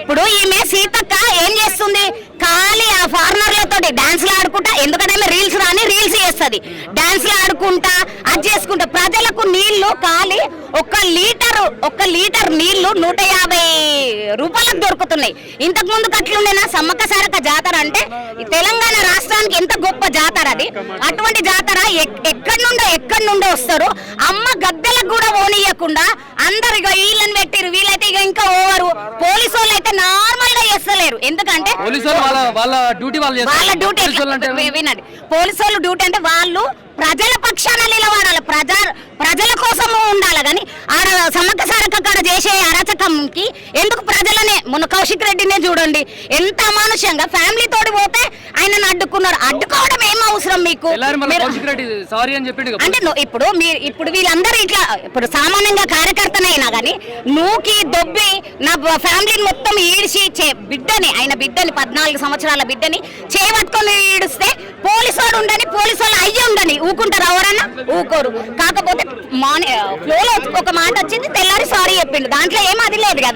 ఇప్పుడు ఈమె సీతక్క ఏం చేస్తుంది? ఖాళీ ఆ ఫారినర్లతో డాన్స్లు ఆడుకుంటా. ఎందుకంటే ఆమె రీల్స్ రాని రీల్స్ చేస్తుంది. డాన్స్లు ఆడుకుంటా అది చేసుకుంటా. ప్రజలకు నీళ్ళు ఖాళీ. ఒక్క లీటర్ ఒక్క లీటర్ నీళ్ళు నూట యాభై రూపాయలకు దొరుకుతున్నాయి. ఇంతకు ముందు కట్లుండేనా సమ్మక్క సారక్క జాతర అంటే తెలంగాణ రాష్ట్రానికి ఎంత గొప్ప జాతర అది. అటువంటి జాతర ఎక్కడి నుండో ఎక్కడి నుండో వస్తారు. అమ్మ గద్దెలకు కూడా ఓనియకుండా అందరు ఇక వీళ్ళని పెట్టిరు. వీళ్ళైతే ఇక ఇంకా ఓ అయితే నార్మల్గా చేస్తలేరు. ఎందుకంటే వాళ్ళు డ్యూటీ వాళ్ళు డ్యూటీ వినండి. పోలీసు వాళ్ళు డ్యూటీ అంటే వాళ్ళు ప్రజల పక్షాన నిలబడాలి. ప్రజా ప్రజల కోసము ఉండాలి. కానీ ఆడ సమ్మక్క సారక్క కాడ చేసే అరాచకంకి ఎందుకు ప్రజలనే? మొన్న కౌశిక్ రెడ్డినే చూడండి. ఎంత అమానుషంగా ఫ్యామిలీ తోటి పోతే ఆయనను అడ్డుకున్నారు? అడ్డుకోవడం ఏం అవసరం మీకు? సారీ అని. అంటే ఇప్పుడు మీరు ఇప్పుడు వీళ్ళందరూ ఇట్లా ఇప్పుడు సామాన్యంగా కార్యకర్తనైనా కానీ నూకి దొబ్బి నా ఫ్యామిలీని మొత్తం ఈడిచి బిడ్డని ఆయన బిడ్డని పద్నాలుగు సంవత్సరాల బిడ్డని చేయబట్టుకొని ఈడిస్తే పోలీసు వాడు ఉండని పోలీసు వాళ్ళు అయ్యి ఉండని ఊకుంటారు ఎవరన్నా? ఊకోరు. కాకపోతే ఫ్లోలో ఒక మాట వచ్చింది తెల్లారి సారీ చెప్పిండు. దాంట్లో ఏం అది లేదు కదా.